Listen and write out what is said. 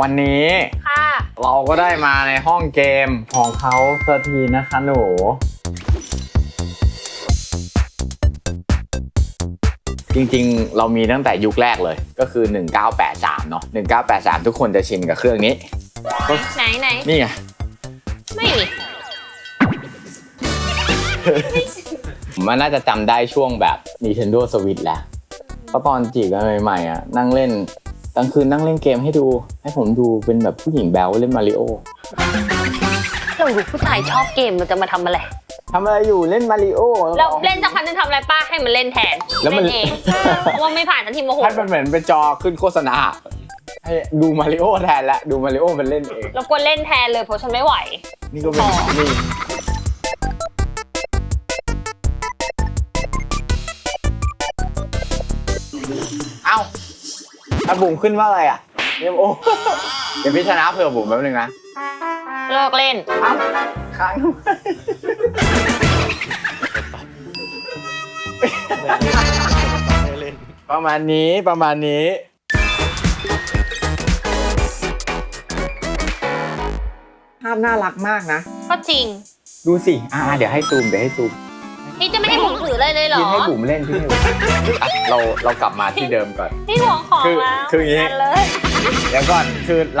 วันนี้ค่ะเราก็ได้มาในห้องเกมของเขาสักทีนะคะหนูจริงๆ เรามีตั้งแต่ยุคแรกเลยก็คือ 1983 เนาะ1983 ทุกคนจะชินกับเครื่องนี้ ไหนไหนนี่ไงไม่มีผมว่าน่าจะจำได้ช่วงแบบ Nintendo Switch แหละเพราะตอนจีบกันใหม่ๆอะนั่งเล่น กลางคืนนั่งเล่นเกมให้ดู ให้ผมดูเป็นแบบผู้หญิงแบลเล่นมาริโอเราดูผู้ชายชอบเกมมันจะมาทำอะไรทำอะไรอยู่เล่นมาริโอเราเล่นสักพักนึงทำอะไรป้าให้มันเล่นแทนแล้วมันเล่นเองเพราะว่าไม่ผ่านทันทีโมโหให้มันเหมือนเป็นจอขึ้นโฆษณาให้ดูมาริโอแทนละดูมาริโอมันเล่นเอง เราควรเล่นแทนเลยเพราะฉันไม่ไหว นี่ก็เป็นอ๋อนี่เอ้า ถ้าบุ๋มขึ้นว่าอะไรอะเอ็มโอเดี๋ยวพี่ชนะเผื่อบุ๋มแป๊บนึงนะเลิกเล่นเอ้าค้างทำไมไม่เล่นประมาณนี้ประมาณนี้ภาพน่ารักมากนะ ก็จริง ดูสิ อ่า เดี๋ยวให้ซูม เดี๋ยวให้ซูม พี่จะไม่ให้ผมถือเลยเลยเหรอ พี่ให้บุ๋มเล่นพี่ให้บุ๋มอะเราเรากลับมาที่เดิมก่อน พี่หวงของคือแล้วคืออย่างงี้นั่นเลย เดี๋ยวก่อนคือเรา